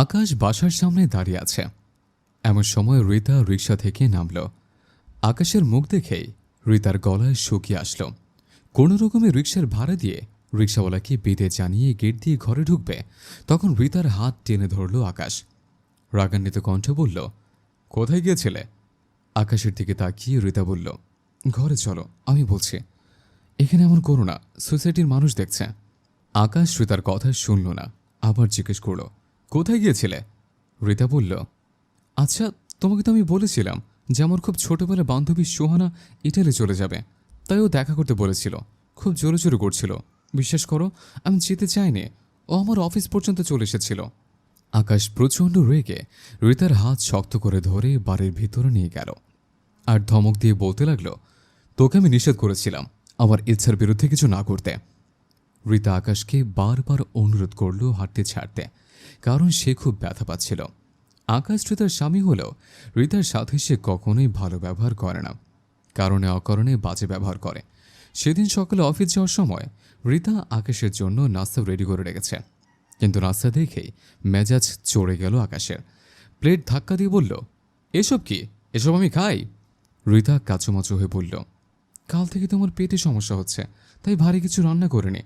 আকাশ বাসার সামনে দাঁড়িয়ে আছে। এমন সময় রিতা রিক্সা থেকে নামল। আকাশের মুখ দেখেই রিতার গলায় শুকিয়ে আসলো। কোনো রকমে রিক্সার ভাড়া দিয়ে রিক্সাওয়ালাকে বেঁধে জানিয়ে গেট দিয়ে ঘরে ঢুকবে, তখন রিতার হাত টেনে ধরল আকাশ। রাগান্বিত কণ্ঠ বলল, কোথায় গিয়েছিলে? আকাশের দিকে তাকিয়ে রিতা বলল, ঘরে চলো, আমি বলছি, এখানে এমন করো না, সোসাইটির মানুষ দেখছে। আকাশ রিতার কথা শুনল না, আবার জিজ্ঞেস করল কোথায় গিয়েছিলে? রিতা বলল আচ্ছা তোমাকে তো আমি বলেছিলাম যে আমার খুব ছোটবেলার বান্ধবী সোহানা ইটালি চলে যাবে। তাই ও দেখা করতে বলেছিল। খুব জোরে জোরে করছিল। বিশ্বাস করো, আমি যেতে চাইনি। ও আমার অফিস পর্যন্ত চলে এসেছিল। আকাশ প্রচণ্ড রেগে রিতার হাত শক্ত করে ধরে বাড়ির ভিতরে নিয়ে গেল। আর ধমক দিয়ে বলতে লাগল, তোকে আমি নিষেধ করেছিলাম আমার ইচ্ছার বিরুদ্ধে কিছু না করতে। রিতা আকাশকে বারবার অনুরোধ করল হাঁটতে ছাড়তে। কারণ সে খুব ব্যথা পাচ্ছিল। আকাশ রিতার স্বামী হলেও রিতার সাথে সে কখনোই ভালো ব্যবহার করে না। কারণে অকারণে বাজে ব্যবহার করে। সেদিন সকালে অফিস যাওয়ার সময় রিতা আকাশের জন্য নাস্তা রেডি করে রেখেছে। কিন্তু নাস্তা দেখেই মেজাজ চড়ে গেল আকাশের। প্লেট ধাক্কা দিয়ে বলল, এসব কি? এসব আমি খাই? রিতা কাচুমাচু হয়ে বলল, কাল থেকে তোমার পেটে সমস্যা হচ্ছে, তাই ভারী কিছু রান্না করিনি।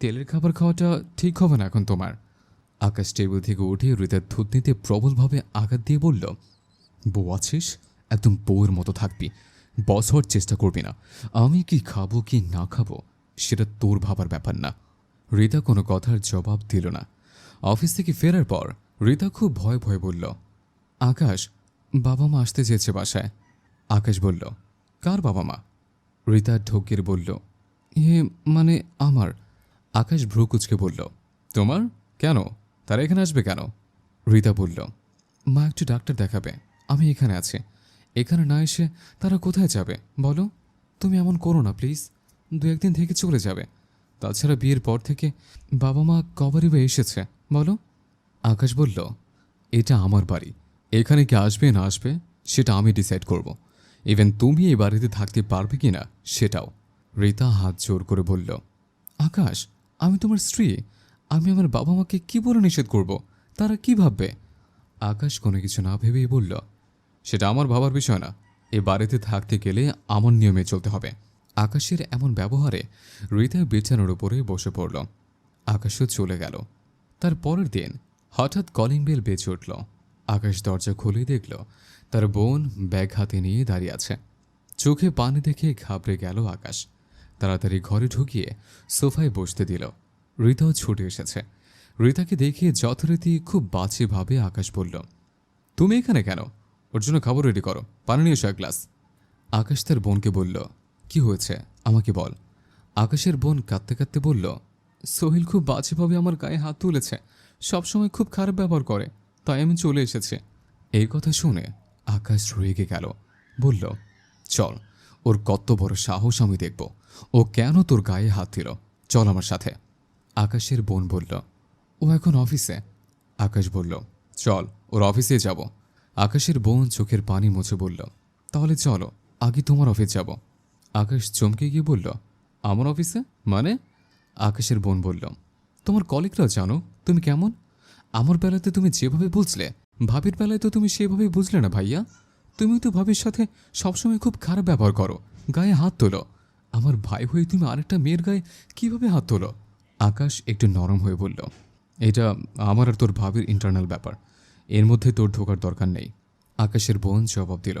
তেলের খাবার খাওয়াটা ঠিক হবে না এখন তোমার। আকাশ টেবিল থেকে উঠে রিতার থুতনিতে প্রবলভাবে আঘাত দিয়ে বলল, বউ আছিস? একদম বউয়ের মতো থাকবি। বস হওয়ার চেষ্টা করবি না। আমি কি খাব, কি না খাব, সেটা তোর ভাবার ব্যাপার না। রিতা কোনো কথার জবাব দিল না। অফিস থেকে ফেরার পর রিতা খুব ভয় ভয় বলল, আকাশ, বাবা মা আসতে চেয়েছে বাসায়। আকাশ বলল, কার বাবা মা? রিতা ঢোকের বলল, এ মানে আমার। আকাশ ভ্রু কুচকে বলল, তোমার? কেন? তারা এখানে আসবে কেন? রিতা বলল, মা একটু ডাক্তার দেখাবে। আমি এখানে আছি। এখানে না এসে তারা কোথায় যাবে? বলো। তুমি এমন করো না, প্লিজ। দু একদিন থেকে চলে যাবে। তাছাড়া বিয়ের পর থেকে বাবা মা কবারই বা এসেছে। বলো। আকাশ বলল, এটা আমার বাড়ি। এখানে কি আসবে না আসবে, সেটা আমি ডিসাইড করব। ইভেন তুমি এই বাড়িতে থাকতে পারবে কি না সেটাও। রিতা হাত জোর করে বলল, আকাশ, আমি তোমার স্ত্রী। আমি আমার বাবা মাকে কি বলে নিষেধ করব? তারা কি ভাববে? আকাশ কোনো কিছু না ভেবেই বলল, সেটা আমার ভাবার বিষয় না। এ বাড়িতে থাকতে গেলে আমার নিয়মে চলতে হবে। আকাশের এমন ব্যবহারে রিতা বিছানার উপরে বসে পড়ল। আকাশও চলে গেল। তার পরের দিন হঠাৎ কলিং বেল বেজে উঠল। আকাশ দরজা খুলে দেখল, তার বোন ব্যাগ হাতে নিয়ে দাঁড়িয়ে আছে। চোখে পানি দেখে ঘাবড়ে গেল আকাশ। তাড়াতাড়ি ঘরে ঢুকিয়ে সোফায় বসতে দিল। রিতাও ছুটে এসেছে। রিতাকে দেখে যথারীতি খুব বাজেভাবে আকাশ বলল, তুমি এখানে কেন? ওর জন্য খাবার রেডি করো। পানি নিয়ে এসো গ্লাস আকাশ তার বোনকে বলল, কি হয়েছে? আমাকে বল। আকাশের বোন কাঁদতে কাঁদতে বলল, সোহিল খুব বাজেভাবে আমার গায়ে হাত তুলেছে। সবসময় খুব খারাপ ব্যবহার করে, তাই আমি চলে এসেছি। এই কথা শুনে আকাশ রেগে গেল, বলল, চল, ওর কত বড় সাহস আমি দেখব। ও কেন তোর গায়ে হাত দিল? চল আমার সাথে। আকাশের বোন বলল, ও এখন অফিসে। আকাশ বলল, চল, ওর অফিসে যাব। আকাশের বোন চোখের পানি মুছে বলল, তাহলে চলো, আগে তোমার অফিস যাব। আকাশ চমকে গিয়ে বলল, আমার অফিসে? মানে? আকাশের বোন বলল, তোমার কলিগরাও জানো, তুমি কেমন? আমার বেলাতে তুমি যেভাবে বুঝলে, ভাবির বেলায় তো তুমি সেভাবে বুঝলে না ভাইয়া। তুমি তো ভাবির সাথে সবসময় খুব খারাপ ব্যবহার করো, গায়ে হাত তোলো। আমার ভাই হয়ে তুমি আরেকটা মেয়ের গায়ে কীভাবে হাত তোলো? আকাশ একটু নরম হয়ে বলল, এটা আমার আর তোর ভাবির ইন্টারনাল ব্যাপার। এর মধ্যে তোর ঢোকার দরকার নেই। আকাশের বোন জবাব দিল,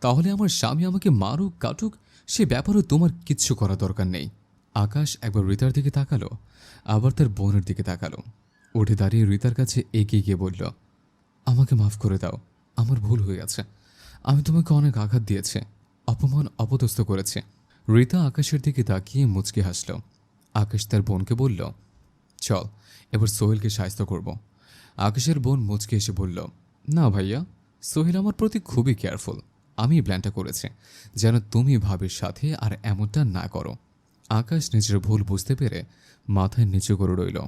তাহলে আমার স্বামী আমাকে মারুক, কাটুক, সে ব্যাপারও তোমার কিচ্ছু করা দরকার নেই। আকাশ একবার রিতার দিকে তাকালো, আবার তার বোনের দিকে তাকালো। উঠে দাঁড়িয়ে রিতার কাছে এগিয়ে গিয়ে বলল, আমাকে মাফ করে দাও, আমার ভুল হয়ে গেছে। আমি তোমাকে অনেক আঘাত দিয়েছি, অপমান, অপদস্থ করেছে। রিতা আকাশের দিকে তাকিয়ে মুচকে হাসল। আকাশ তার বোনকে বলল, চল, এবার সোহেলকে সাহায্য করব। আকাশের বোন মুচকে এসে বলল, না ভাইয়া, সোহেল আমার প্রতি খুবই কেয়ারফুল। আমি প্ল্যানটা করেছি, যেন তুমি ভাবির সাথে আর এমনটা না করো। আকাশ নিজের ভুল বুঝতে পেরে মাথায় নিচু করে রইল।